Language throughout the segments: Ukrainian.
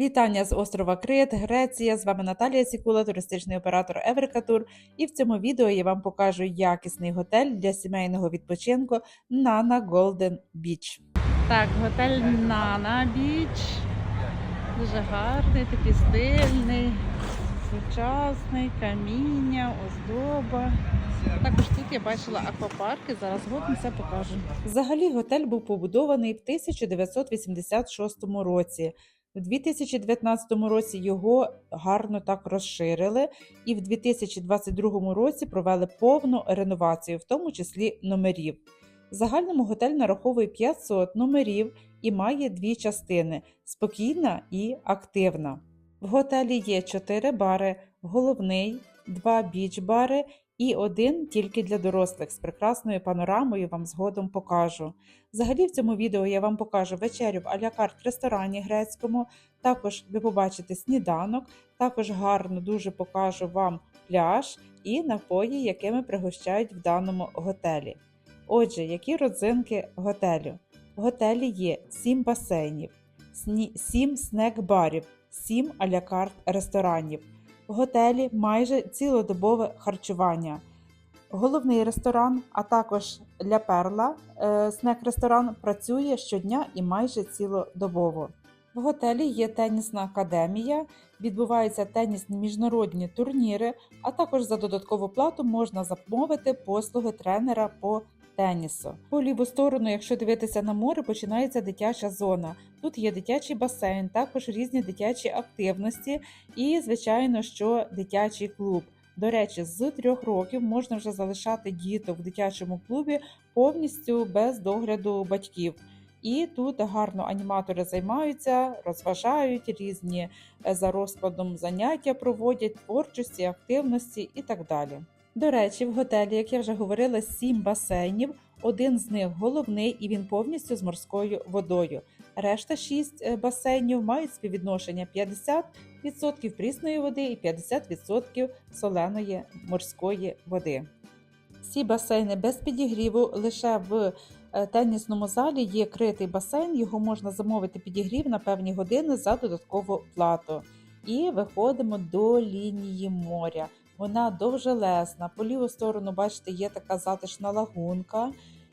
Вітання з острова Крит, Греція. З вами Наталія Сікула, туристичний оператор Еврикатур. І в цьому відео я вам покажу якісний готель для сімейного відпочинку Nana Golden Beach. Так, готель Нана Біч. Дуже гарний, такий стильний, сучасний, каміння, оздоба. Також тут я бачила аквапарки, зараз згодом все покажу. Взагалі, готель був побудований в 1986 році. У 2019 році його гарно так розширили, і в 2022 році провели повну реновацію, в тому числі номерів. В загальному готель нараховує 500 номерів і має дві частини спокійна і активна. В готелі є 4 бари, головний, 2 біч-бари і один тільки для дорослих з прекрасною панорамою вам згодом покажу. Взагалі в цьому відео я вам покажу вечерю в алякарт ресторані грецькому. Також ви побачите сніданок, також гарно дуже покажу вам пляж і напої, якими пригощають в даному готелі. Отже, які родзинки готелю? В готелі є 7 басейнів, 7 снек-барів, 7 алякарт ресторанів. Готелі майже цілодобове харчування. Головний ресторан, а також для перла е, снек-ресторан працює щодня і майже цілодобово. В готелі є тенісна академія, відбуваються тенісні міжнародні турніри, а також за додаткову плату можна замовити послуги тренера по тенісу. По ліву сторону, якщо дивитися на море, починається дитяча зона. Тут є дитячий басейн, також різні дитячі активності і, звичайно, що дитячий клуб. До речі, з трьох років можна вже залишати діток в дитячому клубі повністю без догляду батьків. І тут гарно аніматори займаються, розважають різні е, за розкладом заняття проводять творчості, активності і так далі. До речі, в готелі, як я вже говорила, сім басейнів. Один з них головний і він повністю з морською водою. Решта шість е, басейнів мають співвідношення 50% прісної води і 50% соленої морської води. Всі басейни без підігріву лише в е, тенісному залі є критий басейн, його можна замовити підігрів на певні години за додаткову плату. І виходимо до лінії моря. Вона довжелезна. По ліву сторону, бачите, є така затишна лагунка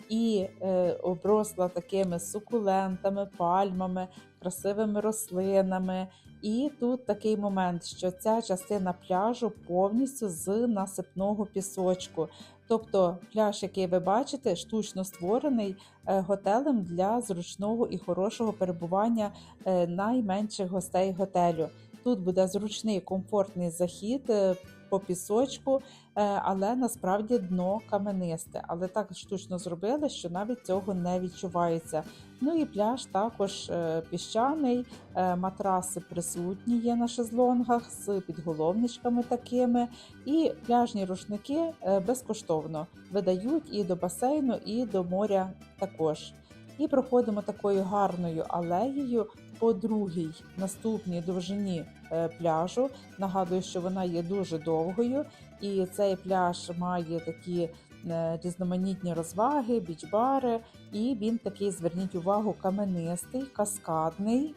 і е, обросла такими сукулентами, пальмами, красивими рослинами. І тут такий момент, що ця частина пляжу повністю з насипного пісочку. Тобто пляж, який ви бачите, штучно створений е, готелем для зручного і хорошого перебування е, найменших гостей готелю. Тут буде зручний комфортний захід е, по пісочку, е, але насправді дно каменисте. Але так штучно зробили, що навіть цього не відчувається. Ну і пляж також е, піщаний, е, матраси присутні є на шезлонгах з підголовничками такими. І пляжні рушники безкоштовно видають і до басейну, і до моря також. І проходимо такою гарною алеєю по другій наступній довжині е, пляжу. Нагадую, що вона є дуже довгою, і цей пляж має такі е, різноманітні розваги, біч-бари, і він такий, зверніть увагу, каменистий, каскадний.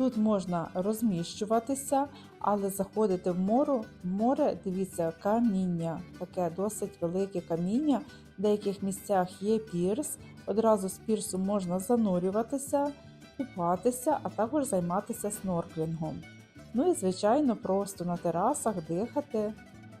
Тут можна розміщуватися, але заходити в море, море, дивіться, каміння, таке досить велике каміння. В деяких місцях є пірс. Одразу з пірсу можна занурюватися, купатися, а також займатися снорклінгом. Ну і, звичайно, просто на терасах дихати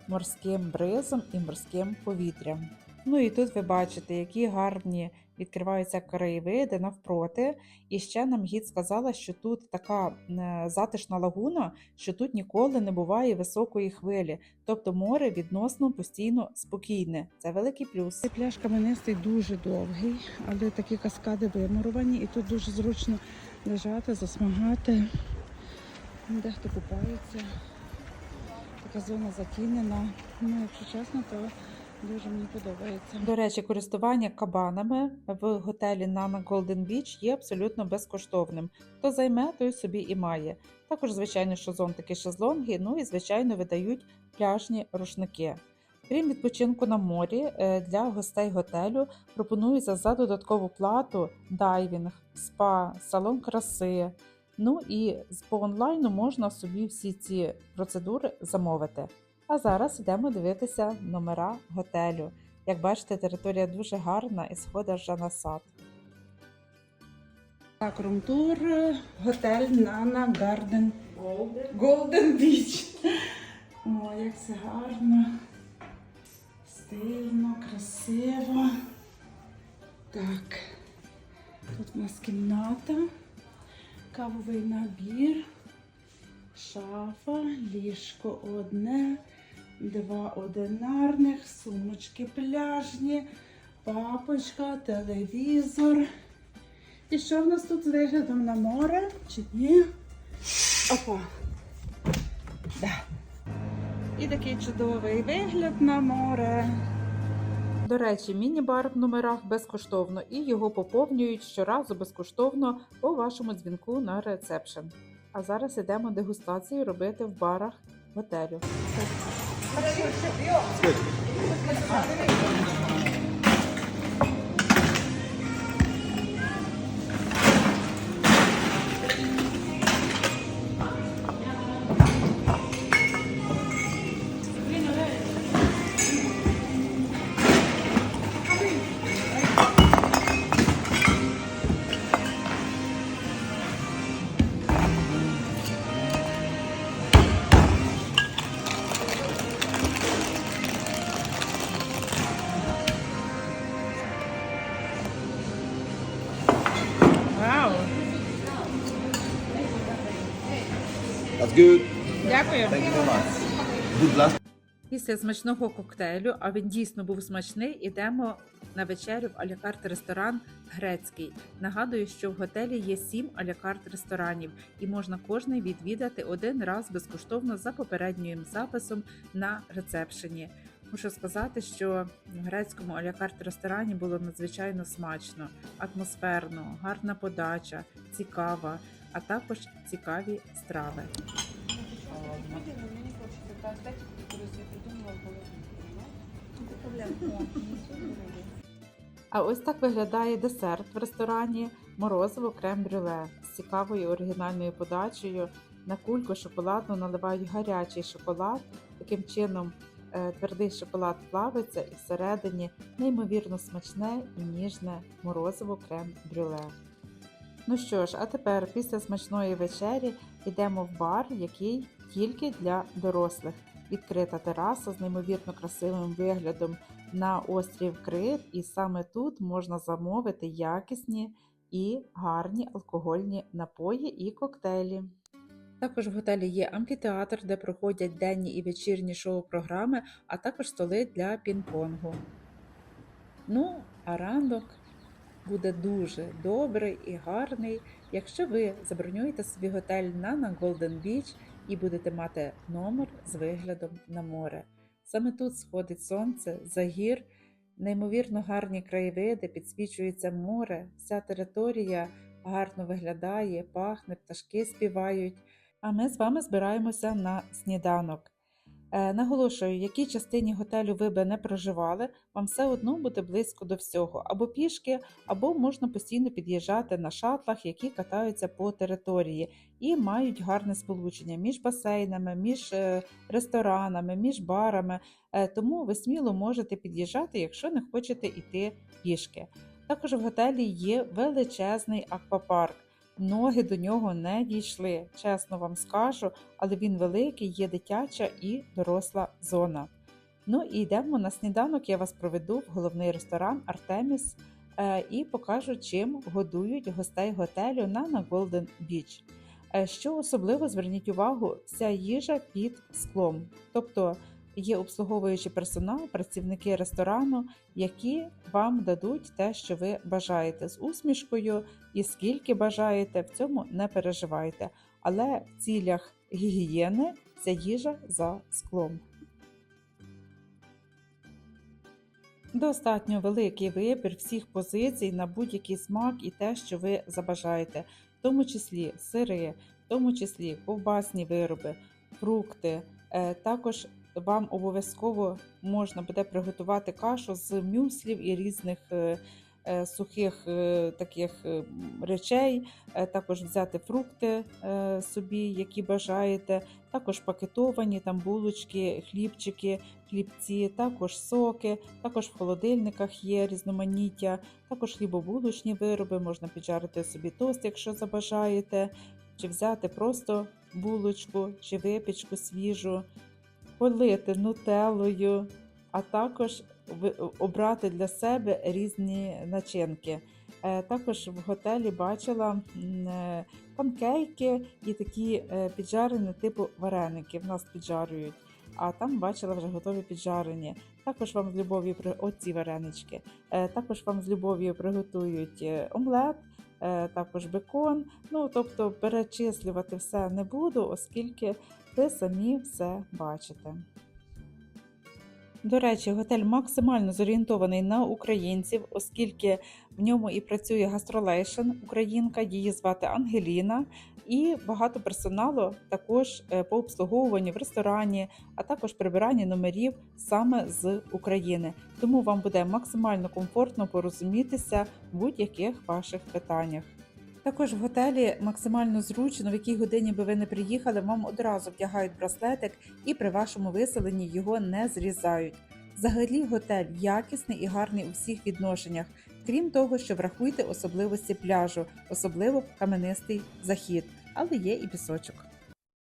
морським бризом і морським повітрям. Ну і тут ви бачите, які гарні відкриваються краєвиди навпроти. І ще нам гід сказала, що тут така е, затишна лагуна, що тут ніколи не буває високої хвилі. Тобто море відносно постійно спокійне. Це великий плюс. Цей пляж каменистий дуже довгий, але такі каскади вимуровані, і тут дуже зручно лежати, засмагати. Дехто купається. Така зона затінена. Ну, якщо чесно, то дуже мені подобається. До речі, користування кабанами в готелі Nana Golden Beach є абсолютно безкоштовним. Хто займе, той собі і має. Також, звичайно, що зонтики шезлонги, ну і звичайно видають пляжні рушники. Крім відпочинку на морі, е, для гостей готелю пропонується за додаткову плату дайвінг, спа, салон краси, Ну і по онлайну можна собі всі ці процедури замовити. А зараз йдемо дивитися номера готелю. Як бачите, територія дуже гарна і сходить вже на сад. Так, румтур, готель Нана Гарден. Голден Біч. О, як це гарно. Стильно, красиво. Так. Тут у нас кімната, кавовий набір, шафа, ліжко одне, два одинарних, сумочки пляжні, папочка, телевізор. І що в нас тут з виглядом на море? Чи ні? Опа. Да. І такий чудовий вигляд на море. До речі, міні-бар в номерах безкоштовно і його поповнюють щоразу безкоштовно по вашому дзвінку на ресепшн. А зараз йдемо дегустацію робити в барах готелю. It's good. That's good. Дякую. Thank you very much. Good luck. Після смачного коктейлю, а він дійсно був смачний, ідемо на вечерю в алякарт ресторан грецький. Нагадую, що в готелі є сім алякарт ресторанів, і можна кожний відвідати один раз безкоштовно за попереднім записом на рецепшені. Мушу сказати, що в грецькому алякарт ресторані було надзвичайно смачно, атмосферно, гарна подача, цікава, а також цікаві страви. А ось так виглядає десерт в ресторані морозиво крем-брюле з цікавою оригінальною подачею. На кульку шоколадну наливають гарячий шоколад. Таким чином е, твердий шоколад плавиться і всередині неймовірно смачне і ніжне морозиво крем-брюле. Ну що ж, а тепер після смачної вечері йдемо в бар, який тільки для дорослих. Відкрита тераса з неймовірно красивим виглядом на острів Крит, і саме тут можна замовити якісні і гарні алкогольні напої і коктейлі. Також в готелі є амфітеатр, де проходять денні і вечірні шоу-програми, а також столи для пінг-понгу. Ну, а ранок буде дуже добрий і гарний, якщо ви забронюєте собі готель на Golden Beach і будете мати номер з виглядом на море. Саме тут сходить сонце, загір, неймовірно гарні краєвиди, підсвічується море, вся територія гарно виглядає, пахне, пташки співають. А ми з вами збираємося на сніданок. Е, наголошую, в якій частині готелю ви би не проживали, вам все одно буде близько до всього, або пішки, або можна постійно під'їжджати на шатлах, які катаються по території і мають гарне сполучення між басейнами, між е, ресторанами, між барами. Е, Тому ви сміло можете під'їжджати, якщо не хочете йти пішки. Також в готелі є величезний аквапарк. Ноги до нього не дійшли, чесно вам скажу, але він великий, є дитяча і доросла зона. Ну і йдемо на сніданок. Я вас проведу в головний ресторан Артеміс е, і покажу, чим годують гостей готелю на, на Golden Beach. Е, Що особливо зверніть увагу, вся їжа під склом. Тобто є обслуговуючий персонал, працівники ресторану, які вам дадуть те, що ви бажаєте з усмішкою і скільки бажаєте, в цьому не переживайте. Але в цілях гігієни ця їжа за склом. Достатньо великий вибір всіх позицій на будь-який смак і те, що ви забажаєте, в тому числі сири, в тому числі ковбасні вироби, фрукти. Е, Також вам обов'язково можна буде приготувати кашу з мюслів і різних е, е, сухих е, таких речей, також взяти фрукти собі, які бажаєте, також пакетовані там булочки, хлібчики, хлібці, також соки, також в холодильниках є різноманіття, також хлібобулочні вироби, можна піджарити собі тост, якщо забажаєте, чи взяти просто булочку чи випічку свіжу, полити нутеллою, а також обрати для себе різні начинки. Е, Також в готелі бачила е, панкейки і такі е, піджарені типу вареники. В нас піджарюють. А там бачила вже готові піджарені. Також вам з любов'ю оці варенички. Е, Також вам з любов'ю приготують е, омлет, е, також бекон. Ну тобто перечислювати все не буду, оскільки ви самі все бачите. До речі, готель максимально зорієнтований на українців, оскільки в ньому і працює гастролейшн українка, її звати Ангеліна, і багато персоналу також е, по обслуговуванню в ресторані, а також прибиранні номерів саме з України. Тому вам буде максимально комфортно порозумітися в будь-яких ваших питаннях. Також в готелі максимально зручно, в якій годині би ви не приїхали, вам одразу вдягають браслетик і при вашому виселенні його не зрізають. Взагалі, готель якісний і гарний у всіх відношеннях, крім того, що врахуйте особливості пляжу, особливо каменистий захід, але є і пісочок.